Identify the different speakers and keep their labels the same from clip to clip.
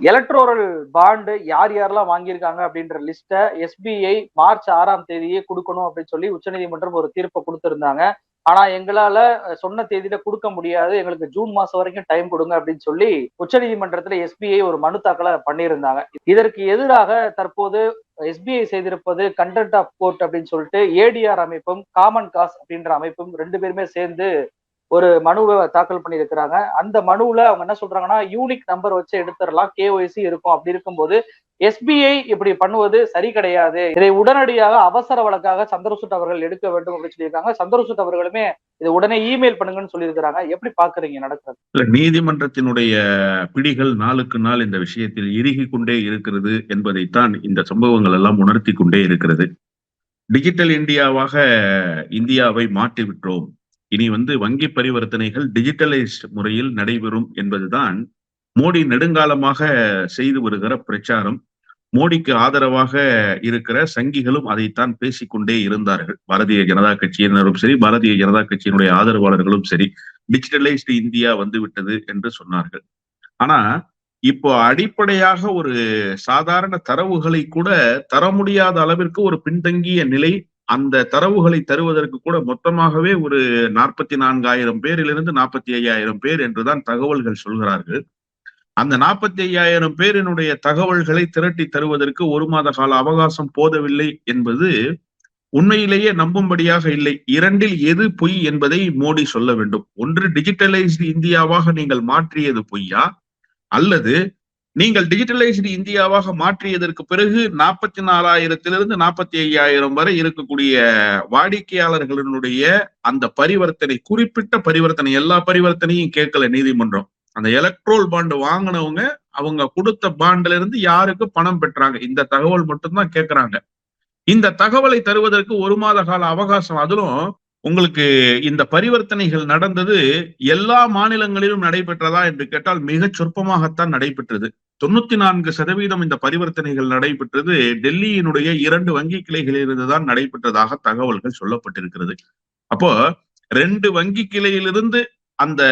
Speaker 1: Electoral bond யார் யாரெல்லாம் வாங்கியிருக்காங்க அப்படின்ற லிஸ்ட்டை எஸ்பிஐ மார்ச் ஆறாம் தேதியே கொடுக்கணும் அப்படின்னு சொல்லி உச்சநீதிமன்றம் ஒரு தீர்ப்பை கொடுத்துருந்தாங்க. ஆனா எங்களால சொன்ன தேதியில கொடுக்க முடியாது. எங்களுக்கு ஜூன் மாசம் வரைக்கும் டைம் கொடுங்க அப்படின்னு சொல்லி உச்சநீதிமன்றத்துல எஸ்பிஐ ஒரு மனு தாக்கலை பண்ணியிருந்தாங்க. இதற்கு எதிராக தற்போது எஸ்பிஐ செய்திருப்பது கண்டென்ட் ஆஃப் கோர்ட் அப்படின்னு சொல்லிட்டு ஏடிஆர் அமைப்பும் காமன் காஸ் அப்படின்ற அமைப்பும் ரெண்டு பேருமே சேர்ந்து ஒரு மனுவை தாக்கல் பண்ணியிருக்கிறாங்க. அந்த மனுவில் அவங்க என்ன சொல்றாங்கன்னா யூனிக் நம்பர் வச்சு எடுத்துடலாம். கேஒய்சி இருக்கும். அப்படி இருக்கும்போது எஸ்பிஐ இப்படி பண்ணுவது சரி கிடையாது. இதை உடனடியாக அவசர வழக்காக சந்திரசூட் அவர்கள் எடுக்க வேண்டும் அப்படின்னு சொல்லியிருக்காங்க. சந்திரசூட் அவர்களுமே இதை உடனே இமெயில் பண்ணுங்கன்னு சொல்லியிருக்கிறாங்க. எப்படி பாக்குறீங்க நடக்கிறது.
Speaker 2: இல்ல நீதிமன்றத்தினுடைய பிடிகள் நாளுக்கு நாள் இந்த விஷயத்தில் இறுகி கொண்டே இருக்கிறது என்பதைத்தான் இந்த சம்பவங்கள் எல்லாம் உணர்த்தி கொண்டே இருக்கிறது டிஜிட்டல் இந்தியாவாக இந்தியாவை மாற்றி விட்டோம் இனி வந்து வங்கி பரிவர்த்தனைகள் டிஜிட்டலைஸ்ட் முறையில் நடைபெறும் என்பதுதான் மோடி நெடுங்காலமாக செய்து வருகிற பிரச்சாரம். மோடிக்கு ஆதரவாக இருக்கிற சங்கிகளும் அதைத்தான் பேசிக்கொண்டே இருந்தார்கள். பாரதிய ஜனதா கட்சியினரும் சரி பாரதிய ஜனதா கட்சியினுடைய ஆதரவாளர்களும் சரி டிஜிட்டலைஸ்டு இந்தியா வந்துவிட்டது என்று சொன்னார்கள். ஆனா இப்போ அடிப்படையாக ஒரு சாதாரண தரவுகளை கூட தர முடியாத அளவிற்கு ஒரு பின்தங்கிய நிலை அந்த தரவுகளை தருவதற்கு கூட மொத்தமாகவே ஒரு நாற்பத்தி நான்காயிரம் பேரிலிருந்து நாற்பத்தி ஐயாயிரம் பேர் என்றுதான் தகவல்கள் சொல்கிறார்கள். அந்த நாற்பத்தி ஐயாயிரம் பேரினுடைய தகவல்களை திரட்டி தருவதற்கு ஒரு மாத கால அவகாசம் போதவில்லை என்பது உண்மையிலேயே நம்பும்படியாக இல்லை. இரண்டில் எது பொய் என்பதை மோடி சொல்ல வேண்டும். ஒன்று டிஜிட்டலைஸ்டு இந்தியாவாக நீங்கள் மாற்றியது பொய்யா? அல்லது நீங்கள் டிஜிட்டலைஸ்டு இந்தியாவாக மாற்றியதற்கு பிறகு நாற்பத்தி நாலாயிரத்திலிருந்து நாற்பத்தி ஐயாயிரம் வரை இருக்கக்கூடிய வாடிக்கையாளர்களினுடைய அந்த பரிவர்த்தனை குறிப்பிட்ட பரிவர்த்தனை எல்லா பரிவர்த்தனையும் கேட்கல நீதிமன்றம். அந்த எலக்ட்ரோல் பாண்டு வாங்கினவங்க அவங்க கொடுத்த பாண்டுல இருந்து யாருக்கு பணம் பெற்றாங்க? இந்த தகவல் மட்டும்தான் கேட்கறாங்க. இந்த தகவலை தருவதற்கு ஒரு மாத கால அவகாசம். அதிலும் உங்களுக்கு இந்த பரிவர்த்தனைகள் நடந்தது எல்லா மாநிலங்களிலும் நடைபெற்றதா என்று கேட்டால் மிக சொற்பமாகத்தான் நடைபெற்றது. தொண்ணூத்தி நான்கு சதவீதம் இந்த பரிவர்த்தனைகள் நடைபெற்றது. டெல்லியினுடைய இரண்டு வங்கி கிளைகளிலிருந்து தான் நடைபெற்றதாக தகவல்கள் சொல்லப்பட்டிருக்கிறது. அப்போ ரெண்டு வங்கி கிளையிலிருந்து அந்த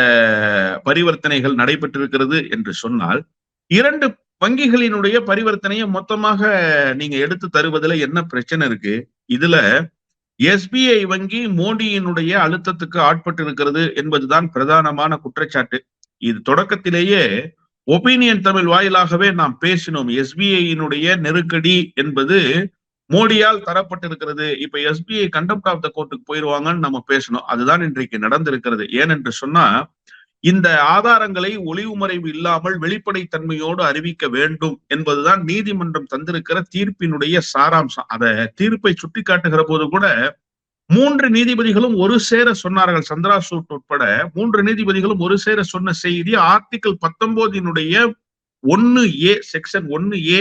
Speaker 2: பரிவர்த்தனைகள் நடைபெற்றிருக்கிறது என்று சொன்னால் இரண்டு வங்கிகளினுடைய பரிவர்த்தனையை மொத்தமாக நீங்க எடுத்து தருவதுல என்ன பிரச்சனை இருக்கு? இதுல எஸ்பிஐ வங்கி மோடியினுடைய அழுத்தத்துக்கு ஆட்பட்டு இருக்கிறது என்பதுதான் பிரதானமான குற்றச்சாட்டு. இது தொடக்கத்திலேயே ஒப்பீனியன் தமிழ் வாயிலாகவே நாம் பேசினோம். எஸ்பிஐயினுடைய நெருக்கடி என்பது மோடியால் தரப்பட்டிருக்கிறது. இப்ப எஸ்பிஐ கண்டெம்ட் ஆஃப் த கோர்ட்டுக்கு போயிருவாங்கன்னு நம்ம பேசணும் அதுதான் இன்றைக்கு நடந்திருக்கிறது. ஏனென்று சொன்னா இந்த ஆதாரங்களை ஒளிவு மறைவு இல்லாமல் வெளிப்படைத்தன்மையோடு அறிவிக்க வேண்டும் என்பதுதான் நீதிமன்றம் தந்திருக்கிற தீர்ப்பினுடைய சாராம்சம். அத தீர்ப்பை சுட்டி காட்டுகிற போது கூட மூன்று நீதிபதிகளும் ஒரு சேர சொன்னார்கள். சந்திரா சூட் உட்பட மூன்று நீதிபதிகளும் ஒரு சேர சொன்ன செய்தி ஆர்டிகிள் பத்தொன்பதினுடைய ஒன்னு ஏ செக்ஷன் ஒன்னு ஏ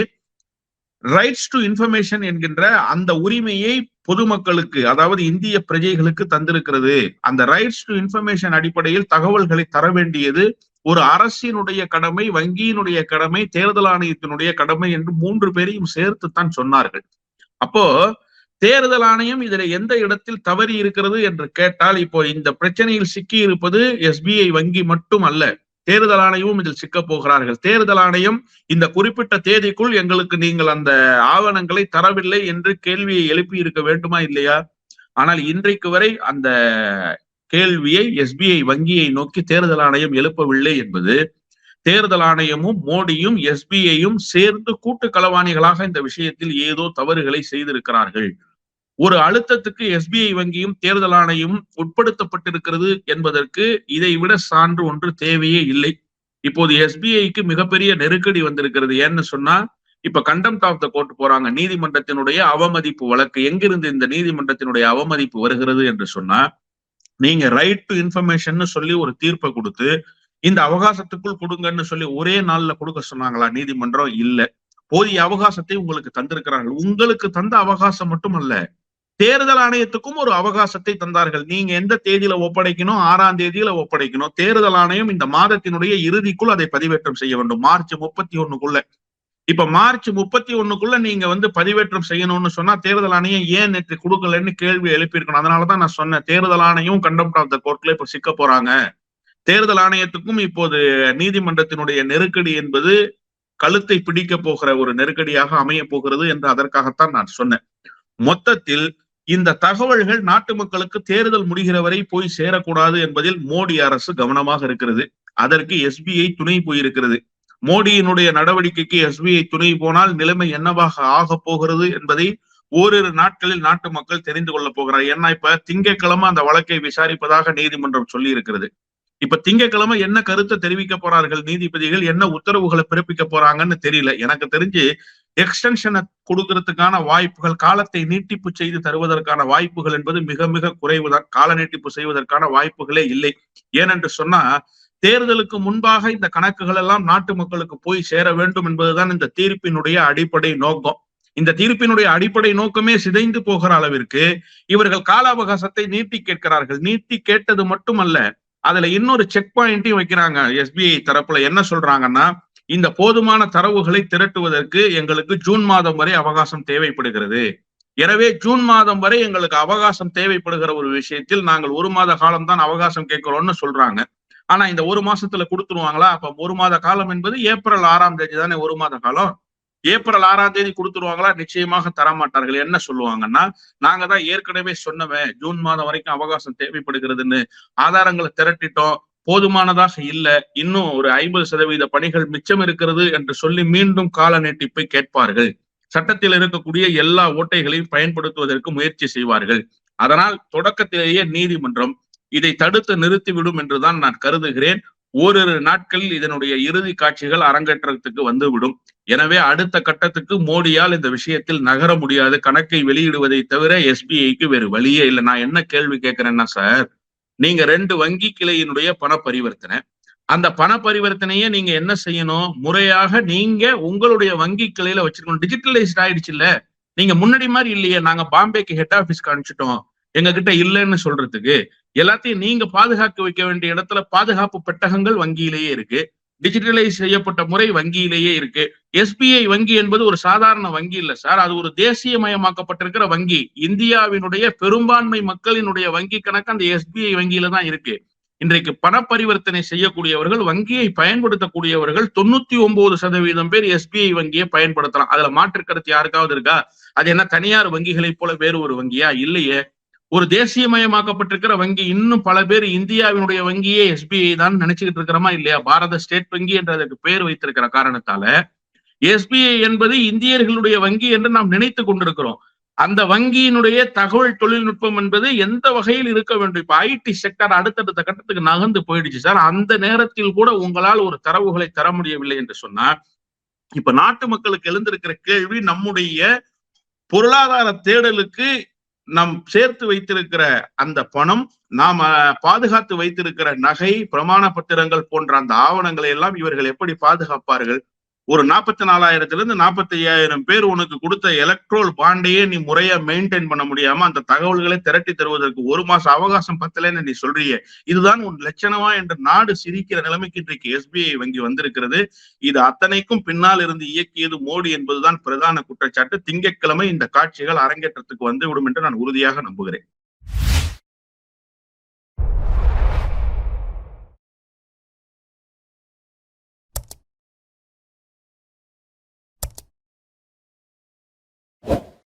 Speaker 2: ரைட்ஸ் டு இன்ஃபர்மேஷன் என்கின்ற அந்த உரிமையை பொதுமக்களுக்கு அதாவது இந்திய பிரஜைகளுக்கு தந்திருக்கிறது. அந்த ரைட்ஸ் டு இன்ஃபர்மேஷன் அடிப்படையில் தகவல்களை தர வேண்டியது ஒரு அரசினுடைய கடமை வங்கியினுடைய கடமை தேர்தல் ஆணையத்தினுடைய கடமை என்று மூன்று பேரையும் சேர்த்துத்தான் சொன்னார்கள். அப்போ தேர்தல் ஆணையம் இதுல எந்த இடத்தில் தவறி இருக்கிறது என்று கேட்டால் இப்போ இந்த பிரச்சனையில் சிக்கி இருப்பது எஸ்பிஐ வங்கி மட்டும் அல்ல. தேர்தல் ஆணையமும் இதில் சிக்க போகிறார்கள். தேர்தல் ஆணையம் இந்த குறிப்பிட்ட தேதிக்குள் எங்களுக்கு நீங்கள் அந்த ஆவணங்களை தரவில்லை என்று கேள்வியை எழுப்பி இருக்க வேண்டுமா இல்லையா? ஆனால் இன்றைக்கு வரை அந்த கேள்வியை எஸ்பிஐ வங்கியை நோக்கி தேர்தல் ஆணையம் எழுப்பவில்லை என்பது தேர்தல் ஆணையமும் மோடியும் எஸ்பிஐயும் சேர்ந்து கூட்டு களவாணிகளாக இந்த விஷயத்தில் ஏதோ தவறுகளை செய்திருக்கிறார்கள். ஒரு அழுத்தத்துக்கு எஸ்பிஐ வங்கியும் தேர்தல் ஆணையம் உட்படுத்தப்பட்டிருக்கிறது என்பதற்கு இதை விட சான்று ஒன்று தேவையே இல்லை. இப்போது எஸ்பிஐக்கு மிகப்பெரிய நெருக்கடி வந்திருக்கிறது. ஏன்னு சொன்னா இப்ப கண்டெம்ட் ஆஃப் த கோர்ட் போறாங்க. நீதிமன்றத்தினுடைய அவமதிப்பு வழக்கு. எங்கிருந்து இந்த நீதிமன்றத்தினுடைய அவமதிப்பு வருகிறது என்று சொன்னா நீங்க ரைட் டு இன்ஃபர்மேஷன் சொல்லி ஒரு தீர்ப்பை கொடுத்து இந்த அவகாசத்துக்குள் கொடுங்கன்னு சொல்லி ஒரே நாள்ல கொடுக்க சொன்னாங்களா நீதிமன்றம்? இல்ல. போதிய அவகாசத்தை உங்களுக்கு தந்திருக்கிறார்கள். உங்களுக்கு தந்த அவகாசம் மட்டுமல்ல. தேர்தல் ஆணையத்துக்கும் ஒரு அவகாசத்தை தந்தார்கள். நீங்க எந்த தேதியில ஒப்படைக்கணும்? ஆறாம் தேதியில ஒப்படைக்கணும். தேர்தல் ஆணையம் இந்த மாதத்தினுடைய இறுதிக்குள் அதை பதிவேற்றம் செய்ய வேண்டும். மார்ச் முப்பத்தி ஒண்ணுக்குள்ள இப்ப மார்ச் முப்பத்தி ஒண்ணுக்குள்ள நீங்க வந்து பதிவேற்றம் செய்யணும்னு சொன்னா தேர்தல் ஆணையம் ஏன் நேற்று கொடுக்கலன்னு கேள்வி எழுப்பியிருக்கணும். அதனாலதான் நான் சொன்னேன். தேர்தல் ஆணையம் கண்டெம்ட் ஆஃப் த கோர்ட்ல இப்ப சிக்க போறாங்க. தேர்தல் ஆணையத்துக்கும் இப்போது நீதிமன்றத்தினுடைய நெருக்கடி என்பது கழுத்தை பிடிக்க போகிற ஒரு நெருக்கடியாக அமைய போகிறது என்று அதற்காகத்தான் நான் சொன்னேன். மொத்தத்தில் இந்த தகவல்கள் நாட்டு மக்களுக்கு தேர்தல் முடிகிற வரை போய் சேரக்கூடாது என்பதில் மோடி அரசு கவனமாக இருக்கிறது. அதற்கு எஸ்பிஐ துணை போயிருக்கிறது. மோடியினுடைய நடவடிக்கைக்கு எஸ்பிஐ துணை போனால் நிலைமை என்னவாக ஆக போகிறது என்பதை ஓரிரு நாட்களில் நாட்டு மக்கள் தெரிந்து கொள்ள போகிறார் ஏன்னா இப்ப திங்கட்கிழமை அந்த வழக்கை விசாரிப்பதாக நீதிமன்றம் சொல்லி இருக்கிறது இப்ப திங்கட்கிழமை என்ன கருத்தை தெரிவிக்க போறார்கள் நீதிபதிகள் என்ன உத்தரவுகளை பிறப்பிக்க போறாங்கன்னு தெரியல. எனக்கு தெரிஞ்சு எக்ஸ்டென்ஷனை கொடுக்கறதுக்கான வாய்ப்புகள் காலத்தை நீட்டிப்பு செய்து தருவதற்கான வாய்ப்புகள் என்பது மிக மிக குறைவுதான். கால நீட்டிப்பு செய்வதற்கான வாய்ப்புகளே இல்லை. ஏனென்று சொன்னா தேர்தலுக்கு முன்பாக இந்த கணக்குகள் எல்லாம் நாட்டு மக்களுக்கு போய் சேர வேண்டும் என்பதுதான் இந்த தீர்ப்பினுடைய அடிப்படை நோக்கம். இந்த தீர்ப்பினுடைய அடிப்படை நோக்கமே சிதைந்து போகிற அளவிற்கு இவர்கள் கால அவகாசத்தை நீட்டி கேட்கிறார்கள். நீட்டி கேட்டது மட்டுமல்ல அதுல இன்னொரு செக் பாயிண்டையும் வைக்கிறாங்க எஸ்பிஐ தரப்புல என்ன சொல்றாங்கன்னா இந்த போதுமான தரவுகளை திரட்டுவதற்கு எங்களுக்கு ஜூன் மாதம் வரை அவகாசம் தேவைப்படுகிறது. எனவே ஜூன் மாதம் வரை எங்களுக்கு அவகாசம் தேவைப்படுகிற ஒரு விஷயத்தில் நாங்கள் ஒரு மாத காலம் தான் அவகாசம் கேட்கிறோம்னு சொல்றாங்க. ஆனா இந்த ஒரு மாசத்துல கொடுத்துருவாங்களா? அப்ப ஒரு மாத காலம் என்பது ஏப்ரல் ஆறாம் தேதி தானே ஒரு மாத காலம். ஏப்ரல் ஆறாம் தேதி கொடுத்துருவாங்களா? நிச்சயமாக தரமாட்டார்கள். என்ன சொல்லுவாங்கன்னா நாங்க தான் ஏற்கனவே சொன்னவன் ஜூன் மாதம் வரைக்கும் அவகாசம் தேவைப்படுகிறதுன்னு. ஆதாரங்களை திரட்டிட்டோம். போதுமானதாக இல்லை. இன்னும் ஒரு ஐம்பது சதவீத பணிகள் மிச்சம் இருக்கிறது என்று சொல்லி மீண்டும் கால நீட்டிப்பை கேட்பார்கள். சட்டத்தில் இருக்கக்கூடிய எல்லா ஓட்டைகளையும் பயன்படுத்துவதற்கு முயற்சி செய்வார்கள். அதனால் தொடக்கத்திலேயே நீதிமன்றம் இதை தடுத்து நிறுத்திவிடும் என்றுதான் நான் கருதுகிறேன். ஓரிரு நாட்களில் இதனுடைய இறுதி காட்சிகள் அரங்கேற்றத்துக்கு வந்துவிடும். எனவே அடுத்த கட்டத்துக்கு மோடியால் இந்த விஷயத்தில் நகர முடியாது. கணக்கை வெளியிடுவதை தவிர எஸ்பிஐக்கு வேறு வழியே இல்லை. நான் என்ன கேள்வி கேட்கிறேன்னா சார்? நீங்க ரெண்டு வங்கி கிளையினுடைய பண பரிவர்த்தனை அந்த பண பரிவர்த்தனையை நீங்க என்ன செய்யணும்? முறையாக நீங்க உங்களுடைய வங்கி கிளையில வச்சிருக்கணும். டிஜிட்டலைஸ்ட் ஆயிடுச்சு இல்ல நீங்க முன்னாடி மாதிரி இல்லையே. நாங்க பாம்பேக்கு ஹெட் ஆபீஸ்க்கு அனுப்பிச்சிட்டோம். எங்க கிட்ட இல்லைன்னு சொல்றதுக்கு. எல்லாத்தையும் நீங்க பாதுகாக்க வைக்க வேண்டிய இடத்துல பாதுகாப்பு பெட்டகங்கள் வங்கியிலேயே இருக்கு. டிஜிட்டலைஸ் செய்யப்பட்ட முறை வங்கியிலேயே இருக்கு. எஸ்பிஐ வங்கி என்பது ஒரு சாதாரண வங்கி இல்ல சார். அது ஒரு தேசியமயமாக்கப்பட்டிருக்கிற வங்கி. இந்தியாவினுடைய பெரும்பான்மை மக்களினுடைய வங்கி கணக்கு அந்த எஸ்பிஐ வங்கியில தான் இருக்கு. இன்றைக்கு பண பரிவர்த்தனை செய்யக்கூடியவர்கள் வங்கியை பயன்படுத்தக்கூடியவர்கள் தொண்ணூத்தி ஒன்பது சதவீதம் பேர் எஸ்பிஐ வங்கியை பயன்படுத்தலாம். அதுல மாற்று கருத்து யாருக்காவது இருக்கா? அது என்ன தனியார் வங்கிகளைப் போல வேறு ஒரு வங்கியா? இல்லையே. ஒரு தேசியமயமாக்கப்பட்டிருக்கிற வங்கி இன்னும் பல பேர் இந்தியாவினுடைய வங்கியே எஸ்பிஐ தான் நினைச்சுக்கிட்டு இருக்கிறோமா இல்லையா? பாரத ஸ்டேட் வங்கி என்று அதற்கு பேர் வைத்திருக்கிற காரணத்தால எஸ்பிஐ என்பது இந்தியர்களுடைய வங்கி என்று நாம் நினைத்து கொண்டிருக்கிறோம். அந்த வங்கியினுடைய தகவல் தொழில்நுட்பம் என்பது எந்த வகையில் இருக்க வேண்டும்? இப்ப ஐடி செக்டர் அடுத்தடுத்த கட்டத்துக்கு நகர்ந்து போயிடுச்சு சார். அந்த நேரத்தில் கூட உங்களால் ஒரு தரவுகளை தர முடியவில்லை என்று சொன்னா இப்ப நாட்டு மக்களுக்கு எழுந்திருக்கிற கேள்வி நம்முடைய பொருளாதார தேடலுக்கு நம் சேர்த்து வைத்திருக்கிற அந்த பணம் நாம பாதுகாத்து வைத்திருக்கிற நகை பிரமாண பத்திரங்கள் போன்ற அந்த ஆவணங்களை எல்லாம் இவர்கள் எப்படி பாதுகாப்பார்கள்? ஒரு நாற்பத்தி நாலாயிரத்துல இருந்து நாற்பத்தி ஐயாயிரம் பேர் உனக்கு கொடுத்த எலக்ட்ரோல் பாண்டையே நீ முறையா மெயின்டைன் பண்ண முடியாம அந்த தகவல்களை திரட்டி தருவதற்கு ஒரு மாசம் அவகாசம் பத்தலைன்னு நீ சொல்றிய இதுதான் உன் லட்சணமா என்று நாடு சிரிக்கிற நிலைமைக்கு இன்றைக்கு எஸ்பிஐ வங்கி வந்திருக்கிறது. இது அத்தனைக்கும் பின்னால் இருந்து இயக்கியது மோடி என்பதுதான் பிரதான குற்றச்சாட்டு. திங்கட்கிழமை இந்த காட்சிகள் அரங்கேற்றத்துக்கு வந்துவிடும் என்று நான் உறுதியாக நம்புகிறேன்.